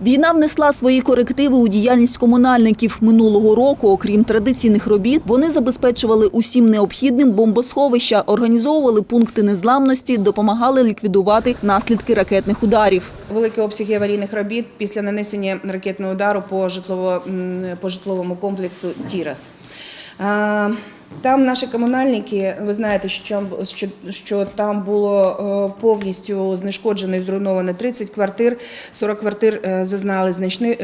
Війна внесла свої корективи у діяльність комунальників. Минулого року, окрім традиційних робіт, вони забезпечували усім необхідним бомбосховища, організовували пункти незламності, допомагали ліквідувати наслідки ракетних ударів. Великі обсяги аварійних робіт після нанесення ракетного удару по, житлово, по житловому комплексу Тірас. Там наші комунальники, ви знаєте, що, що, що там було е, повністю знешкоджено і зруйновано 30 квартир, 40 квартир е, зазнали значне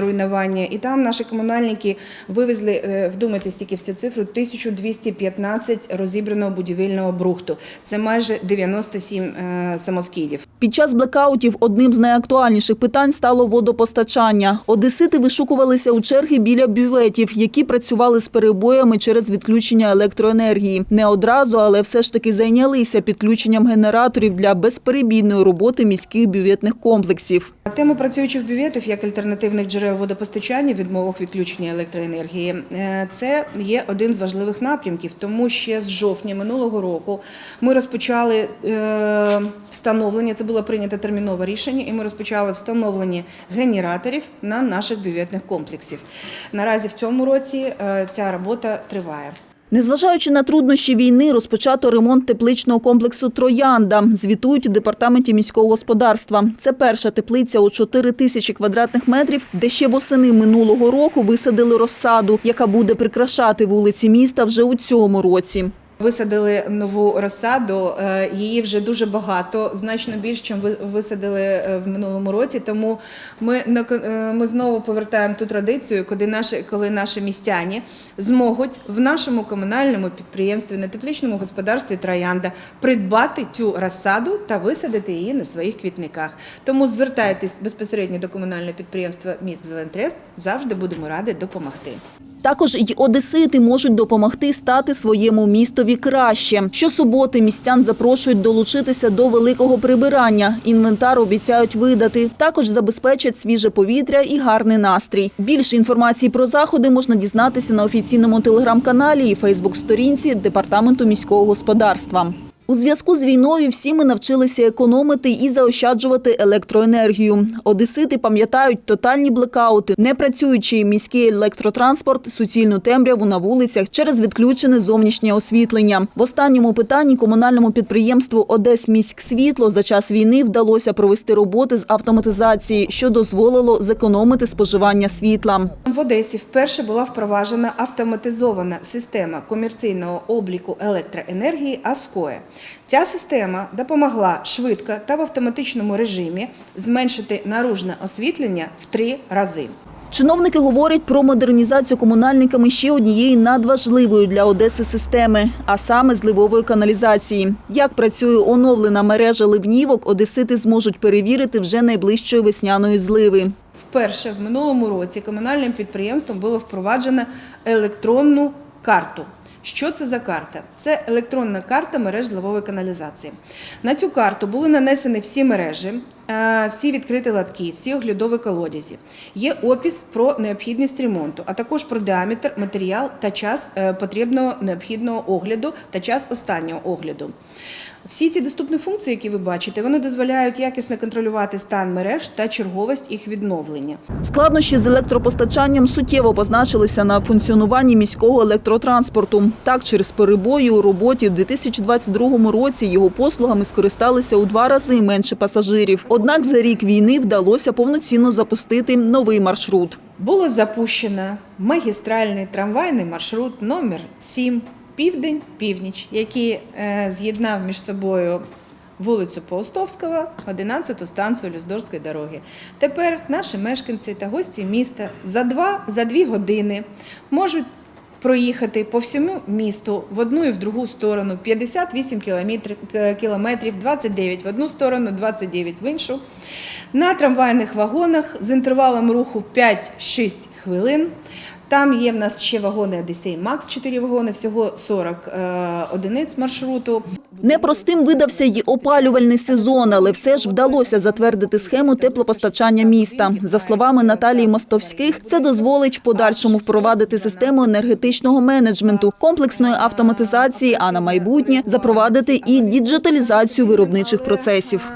руйнування. І там наші комунальники вивезли, е, вдумайтесь тільки в цю цифру, 1215 розібраного будівельного брухту. Це майже 97 е, самоскидів. Під час блекаутів одним з найактуальніших питань стало водопостачання. Одесити вишукувалися у черги біля бюветів, які працювали з перебоями через відключення електроенергії. Не одразу, але все ж таки зайнялися підключенням генераторів для безперебійної роботи міських бюветних комплексів. Тема працюючих бюветів як альтернативних джерел водопостачання в відмовах відключення електроенергії е, це є один з важливих напрямків. Тому ще з жовтня минулого року ми розпочали е, встановлення. Це було прийнято термінове рішення, і ми розпочали встановлення генераторів на наших бюветних комплексів. Наразі в цьому році е, ця робота триває. Незважаючи на труднощі війни, розпочато ремонт тепличного комплексу Троянда. Звітують у департаменті міського господарства. Це перша теплиця у 4 тисячі квадратних метрів, де ще восени минулого року висадили розсаду, яка буде прикрашати вулиці міста вже у цьому році. Висадили нову розсаду, е, її вже дуже багато, значно більше, ви висадили е, в минулому році. Тому ми, е, ми знову повертаємо ту традицію, коли наші, коли наші містяні зможуть в нашому комунальному підприємстві на тепличному господарстві Троянда придбати цю розсаду та висадити її на своїх квітниках. Тому звертайтесь безпосередньо до комунального підприємства Міст Зелентрест. Завжди будемо раді допомогти. Також й одесити можуть допомогти стати своєму містові краще. Щосуботи містян запрошують долучитися до великого прибирання. Інвентар обіцяють видати. Також забезпечать свіже повітря і гарний настрій. Більше інформації про заходи можна дізнатися на офіційному телеграм-каналі і Фейсбук-сторінці Департаменту міського господарства. У зв'язку з війною всі ми навчилися економити і заощаджувати електроенергію. Одесити пам'ятають тотальні блекаути, непрацюючий міський електротранспорт, суцільну темряву на вулицях через відключене зовнішнє освітлення. В останньому питанні комунальному підприємству «Одесміськсвітло» за час війни вдалося провести роботи з автоматизації, що дозволило зекономити споживання світла. В Одесі вперше була впроваджена автоматизована система комерційного обліку електроенергії АСКОЕ. Ця система допомогла швидко та в автоматичному режимі зменшити наружне освітлення в три рази. Чиновники говорять про модернізацію комунальниками ще однієї надважливої для Одеси системи, а саме зливової каналізації. Як працює оновлена мережа ливнівок, одесити зможуть перевірити вже найближчої весняної зливи. Вперше в минулому році комунальним підприємством було впроваджено електронну карту. Що це за карта? Це електронна карта мереж зливової каналізації. На цю карту були нанесені всі мережі, всі відкриті латки, всі оглядові колодязі. Є опис про необхідність ремонту, а також про діаметр, матеріал та час е, потрібного необхідного огляду та час останнього огляду. Всі ці доступні функції, які ви бачите, вони дозволяють якісно контролювати стан мереж та черговість їх відновлення. Складнощі з електропостачанням суттєво позначилися на функціонуванні міського електротранспорту. Так, через перебої у роботі в 2022 році його послугами скористалися у два рази менше пасажирів. Однак за рік війни вдалося повноцінно запустити новий маршрут. Було запущено магістральний трамвайний маршрут номер 7 Південь-Північ, який е, з'єднав між собою вулицю Паустовського, 11-ту станцію Люздорської дороги. Тепер наші мешканці та гості міста за два за дві години можуть проїхати по всьому місту в одну і в другу сторону 58 кілометрів, к- кілометрів 29 в одну сторону, 29 в іншу. На трамвайних вагонах з інтервалом руху 5-6 хвилин. Там є в нас ще вагони Одесей Макс, 4 вагони, всього 40 е, одиниць маршруту. Непростим видався й опалювальний сезон, але все ж вдалося затвердити схему теплопостачання міста. За словами Наталії Мостовських, це дозволить в подальшому впровадити систему енергетичного менеджменту, комплексної автоматизації, а на майбутнє запровадити і діджиталізацію виробничих процесів.